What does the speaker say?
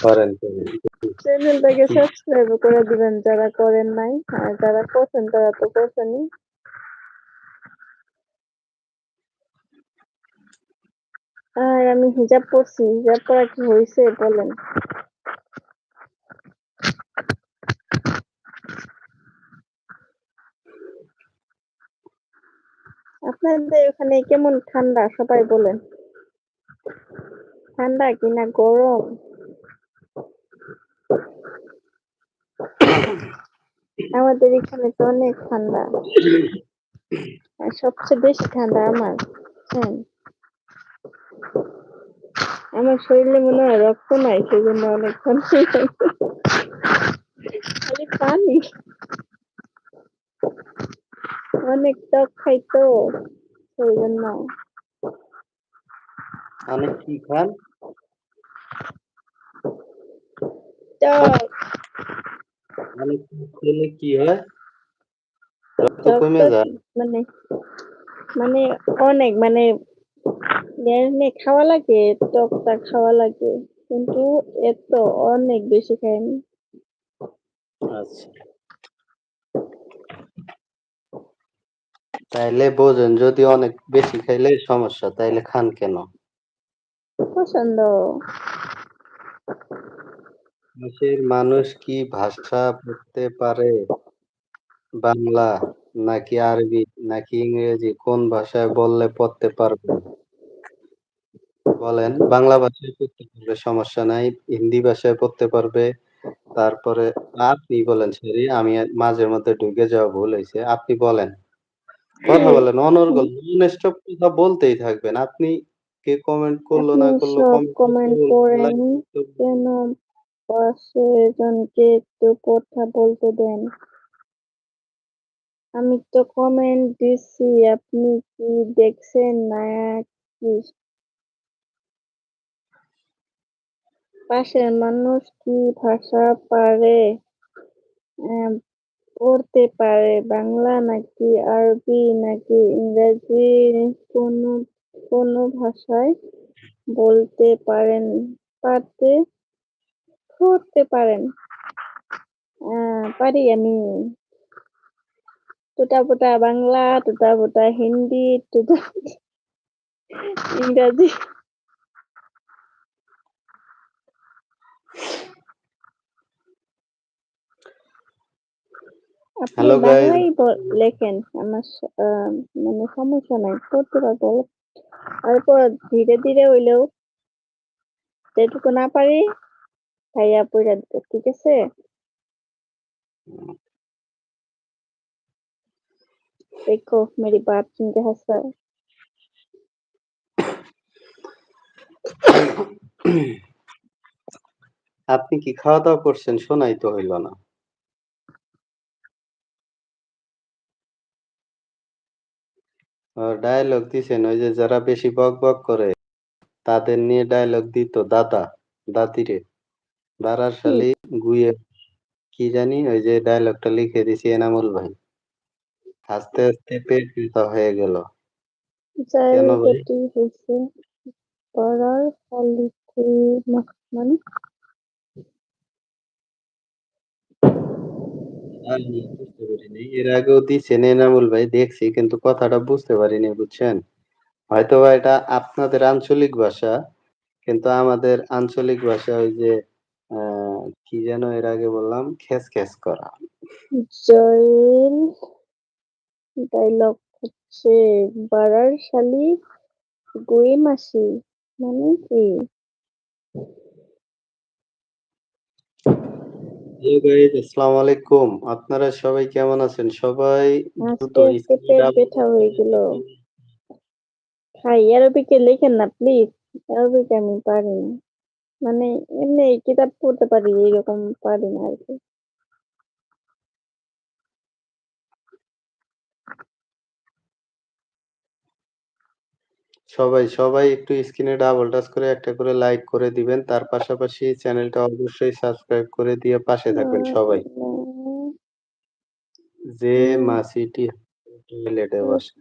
করেন। চ্যানেলটাকে সাবস্ক্রাইব করে দিবেন যারা করেন নাই আর যারা করছেন তারা তো করছেনই আর আমি হিজাব পরছি হিজাব পরা কি হয়েছে বলেন। আপনাদের ওখানে কেমন ঠান্ডা সবাই বলেন। ঠান্ডা কিনা গরম? আমাদের এখানে তো অনেক ঠান্ডা। আর সবচেয়ে বেশি ঠান্ডা আমার হ্যাঁ। আমার শরীরে মনে হয় রক্ত নাই সেই জন্য অনেক খালি পানি। অনেক টক খাই তো সেই জন্য অনেক কি খান? টক খেলে কি হয়? রক্ত কমে যায়। মানে মানে অনেক মানে এমনি খাওয়া লাগে টকটা খাওয়া লাগে কিন্তু এত অনেক বেশি খাই আমি আচ্ছা। তাইলে বোঝেন যদি অনেক বেশি খাইলে সমস্যা তাইলে খান কেন? পছন্দ দেশের মানুষ কি ভাষা পড়তে পারে? বাংলা নাকি আরবি নাকি ইংরেজি কোন ভাষায় বললে পড়তে পারবেন? বলেন বাংলা ভাষায় পড়তে পারবে সমস্যা নাই, হিন্দি ভাষায় পড়তে পারবে, তারপরে আপনি বলেন সরি আমি মাঝের মধ্যে ঢুকে যাওয়া ভুল হয়েছে আপনি বলেন। কথা বলেন অনর্গল নন-স্টপ কথা বলতেই থাকবেন। আপনি কে কমেন্ট করল না করল কমেন্ট করেন কেন পাশে জনকে একটু কথা বলতে দেন। আমি তো কমেন্ট দিচ্ছি আপনি কি দেখছেন না কি পাশের মানুষ কি ভাষা পারে? পড়তে পারে বাংলা নাকি আরবি নাকি ইংরেজি? কোন কোন ভাষায় বলতে পারেন, পারতে পড়তে পারেন পারি আমি টুটা ফুটা বাংলা টুটা ফুটা হিন্দি টুটা ইংরাজি. বাংলাই ব- লেখেন আমার মানে সমস্যা নাই পড়তে পারবো তারপর ধীরে ধীরে হইলেও যেটুকু না পারি ভাইয়া পড়া দিতে ঠিক আছে देखो मेरी बात सुन के हंसा আপনি কি খাওয়া দাওয়া করছেন শোনাই তো হইল না ডায়লগ দিছেন ওই যে যারা বেশি বক বক করে তাদের নিয়ে ডায়লগ দিত দাদা দাদিরে শালি গুয়ে কি জানি ওই যে ডায়লগটা লিখে দিছি এনামুল ভাই। হাসতে হাসতে পেট ব্যথা হয়ে গেল। কেন ভাই? হয়েছে পড়ার ফলিতে মানে বুঝতে পারিনি। এর আগেও দিছেন এনামুল ভাই দেখছি কিন্তু কথাটা বুঝতে পারিনি বুঝছেন? হয়তোবা এটা আপনাদের আঞ্চলিক ভাষা কিন্তু আমাদের আঞ্চলিক ভাষা ওই যে কি যেন এর আগে বললাম? খেস খেস করা। জয়ের ডায়লগ হচ্ছে বাড়ার শালি গুই মাসি মানে কি? আসসালামু আলাইকুম। আপনারা সবাই কেমন আছেন? সবাই ব্যথা হয়ে গেল ভাই অ্যারোবিকে লেখেন না প্লিজ অ্যারোবিক আমি পারি মানে এমনি কিতাব পড়তে পারি এরকম পারি না আর কি। সবাই সবাই একটু স্ক্রিনে ডাবল টাচ করে একটা করে লাইক করে দিবেন। তার পাশাপাশি চ্যানেলটা অবশ্যই সাবস্ক্রাইব করে দিয়ে পাশে থাকবেন সবাই। যে মাসিটি টয়লেটে বসে।